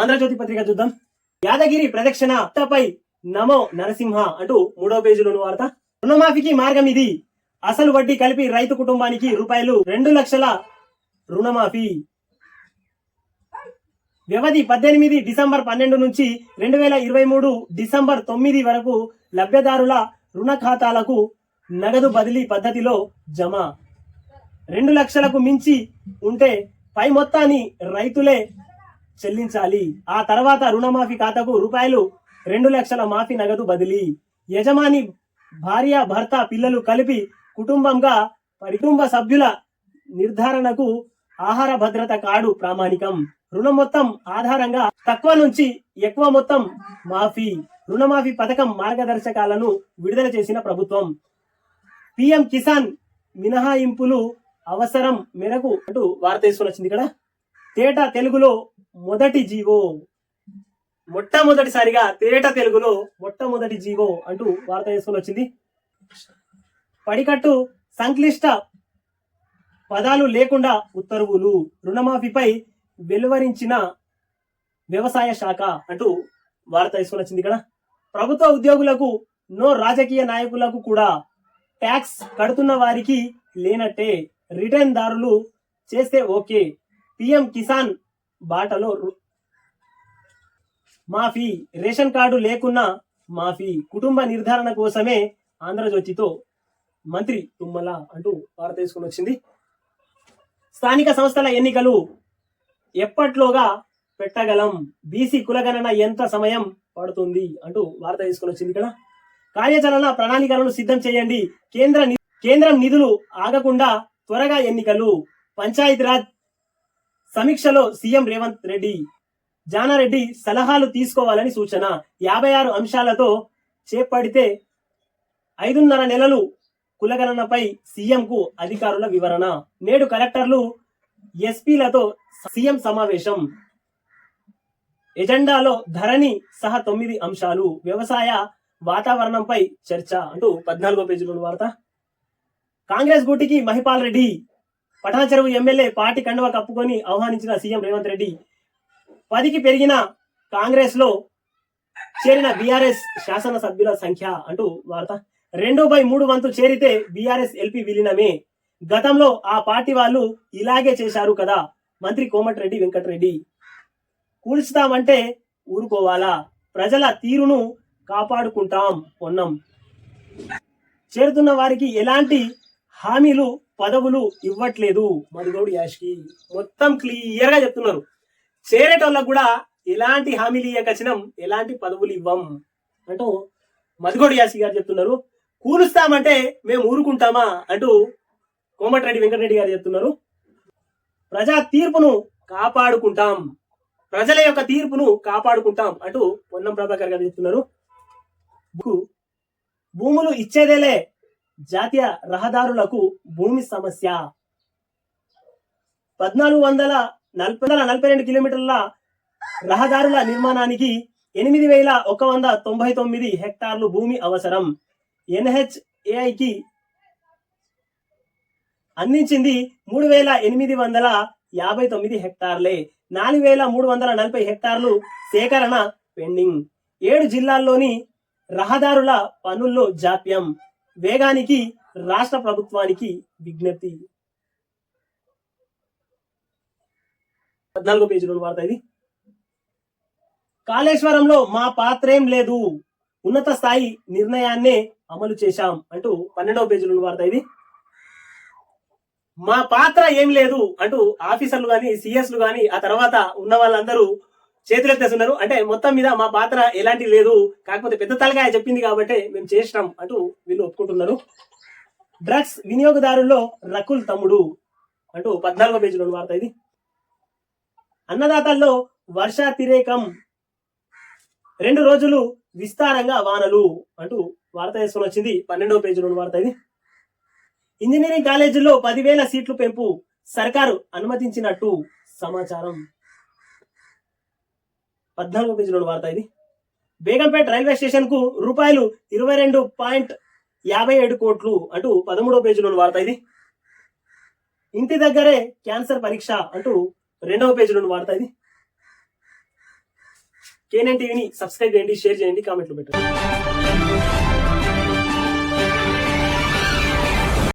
ఆంధ్రజ్యోతి పత్రిక చూద్దాం. యాదగిరి ప్రదక్షిణ అత్తపై నమో నరసింహ అంటూ మూడో పేజీలోని వార్త. రుణమాఫీకి మార్గం ఇది. అసలు వడ్డీ కలిపి రైతు కుటుంబానికి రూపాయలు రెండు లక్షల రుణమాఫీ. వ్యవధి పద్దెనిమిది డిసెంబర్ పన్నెండు నుంచి రెండు వేల ఇరవై మూడు డిసెంబర్ తొమ్మిది వరకు లబ్ధిదారుల రుణ ఖాతాలకు నగదు బదిలీ పద్ధతిలో జమ. రెండు లక్షలకు మించి ఉంటే పై మొత్తాన్ని రైతులే చెల్లించాలి. ఆ తర్వాత రుణమాఫీ ఖాతాకు రూపాయలు రెండు లక్షల మాఫీ నగదు బదిలీ. యజమాని భార్య భర్త పిల్లలు కలిపి కుటుంబంగా కుటుంబ సభ్యుల నిర్ధారణకు ఆహార భద్రత కార్డు ప్రామాణికం. రుణ మొత్తం ఆధారంగా తక్కువ నుంచి ఎక్కువ మొత్తం మాఫీ. రుణమాఫీ పథకం మార్గదర్శకాలను విడుదల చేసిన ప్రభుత్వం. పిఎం కిసాన్ మినహాయింపులు అవసరం మేరకు అటు వార్త వచ్చింది ఇక్కడ. తేట తెలుగులో మొదటి జీవో. మొట్టమొదటిసారిగా తేట తెలుగులో మొట్టమొదటి జీవో అంటూ వార్త తీసుకొని వచ్చింది. పడికట్టు సంక్లిష్ట పదాలు లేకుండా ఉత్తర్వులు రుణమాఫీపై వెలువరించిన వ్యవసాయ శాఖ అంటూ వార్త తీసుకొని వచ్చింది ఇక్కడ. ప్రభుత్వ ఉద్యోగులకు నో రాజకీయ నాయకులకు కూడా ట్యాక్స్ కడుతున్న వారికి లేనట్టే రిటర్న్ దారులు చేస్తే ఓకే. పిఎం కిసాన్ బాటలో మాఫీ రేషన్ కార్డు లేకున్నా మాఫీ కుటుంబ నిర్ధారణ కోసమే ఆంధ్రజ్యోతితో మంత్రి తుమ్మల అంటూ వార్త తీసుకుని వచ్చింది. స్థానిక సంస్థల ఎన్నికలు ఎప్పట్లోగా పెట్టగలం? బీసీ కులగణన ఎంత సమయం పడుతుంది అంటూ వార్త తీసుకుని వచ్చింది ఇక్కడ. కార్యాచరణ ప్రణాళికలను సిద్ధం చేయండి. కేంద్ర కేంద్రం నిధులు ఆగకుండా త్వరగా ఎన్నికలు. పంచాయతీరాజ్ సమీక్షలో సీఎం రేవంత్ రెడ్డి. జానారెడ్డి సలహాలు తీసుకోవాలని సూచన. యాభై ఆరు అంశాలతో చేపడితే ఐదున్నర నెలలు కులగణనపై సీఎంకు అధికారుల వివరణ. నేడు కలెక్టర్లు ఎస్పీలతో సీఎం సమావేశం. ఎజెండాలో ధరణి సహా తొమ్మిది అంశాలు. వ్యవసాయ వాతావరణంపై చర్చ అంటూ పద్నాలుగో పేజీలో వార్త. కాంగ్రెస్ గూటికి మహిపాల్ రెడ్డి. పటాచెరువు ఎమ్మెల్యే పార్టీ కండువ కప్పుకొని ఆహ్వానించిన సీఎం రేవంత్ రెడ్డి పదికి పెరిగిన కాంగ్రెస్లో చేరిన బీఆర్ఎస్ శాసనసభ్యుల సంఖ్య అంటూ వార్త. రెండు బై మూడు వంతు చేరితే బీఆర్ఎస్ ఎల్పీ విలీనమే. గతంలో ఆ పార్టీ వాళ్ళు ఇలాగే చేశారు కదా మంత్రి కోమటిరెడ్డి వెంకటరెడ్డి. కూల్చుతామంటే ఊరుకోవాలా? ప్రజల తీరును కాపాడుకుంటాం పొన్నం. చేరుతున్న వారికి ఎలాంటి హామీలు పదవులు ఇవ్వట్లేదు. మధుగౌడ్ యాష్కి మొత్తం క్లియర్గా చెప్తున్నారు. చేరేటోళ్ళకు కూడా ఎలాంటి హామీలు ఇవ్వకచ్చినం ఎలాంటి పదవులు ఇవ్వం అంటూ మధుగోడి యాసి గారు చెప్తున్నారు. కూలుస్తామంటే మేము ఊరుకుంటామా అంటూ కోమటిరెడ్డి వెంకటరెడ్డి గారు చెప్తున్నారు. ప్రజా తీర్పును కాపాడుకుంటాం. ప్రజల యొక్క తీర్పును కాపాడుకుంటాం అంటూ పొన్నం ప్రభాకర్ గారు చెప్తున్నారు. భూములు ఇచ్చేదేలే జాతీయ రహదారులకు భూమి సమస్య. పద్నాలుగు వందల నలభై వందల నలభై రెండు కిలోమీటర్ల రహదారుల నిర్మాణానికి ఎనిమిది వేల ఒక వంద తొంభై తొమ్మిది హెక్టార్లు భూమి అవసరం. ఎన్హెచ్ఏఐకి అందించింది మూడు వేల ఎనిమిది వందల యాభై తొమ్మిది హెక్టార్లే. నాలుగు వేల మూడు వందల నలభై హెక్టార్లు సేకరణ పెండింగ్. ఏడు జిల్లాల్లోని రహదారుల పనుల్లో జాప్యం. వేగానికి రాష్ట్ర ప్రభుత్వానికి విజ్ఞప్తి. పద్నాలుగో పేజీలో వార్త ఇది. కాళేశ్వరంలో మా పాత్రేం లేదు ఉన్నత స్థాయి నిర్ణయాన్నే అమలు చేశాం అంటూ పన్నెండవ పేజీలో వార్త ఇది. మా పాత్ర ఏం లేదు అంటూ ఆఫీసర్లు కానీ సిఎస్లు కానీ ఆ తర్వాత ఉన్న వాళ్ళందరూ చేతులెత్తేస్తున్నారు అంటే మొత్తం మీద మా పాత్ర ఎలాంటి లేదు. కాకపోతే పెద్ద తలకాయ చెప్పింది కాబట్టి మేము చేసినాం అంటూ వీళ్ళు ఒప్పుకుంటున్నారు. డ్రగ్స్ వినియోగదారుల్లో రకుల్ తమ్ముడు అంటూ పద్నాలుగో పేజీలో వార్త ఇది. అన్నదాతల్లో వర్షాతిరేకం రెండు రోజులు విస్తారంగా వానలు అంటూ వార్త వేసుకొని వచ్చింది. పన్నెండవ పేజీలో వార్త ఇది. ఇంజనీరింగ్ కాలేజీల్లో పదివేల సీట్లు పెంపు సర్కారు అనుమతించినట్టు సమాచారం. పద్నాలుగు పేజీలో వార్త ఇది. బేగంపేట రైల్వే స్టేషన్కు రూపాయలు ఇరవై రెండు పాయింట్ యాభై ఏడు కోట్లు అంటూ పదమూడో పేజీలో వార్త ఇది. ఇంటి దగ్గరే క్యాన్సర్ పరీక్ష అంటూ రెండవ పేజీలో వార్త ఇది. కేఎన్ఎన్ టీవీని సబ్స్క్రైబ్ చేయండి షేర్ చేయండి కామెంట్లు పెట్టండి.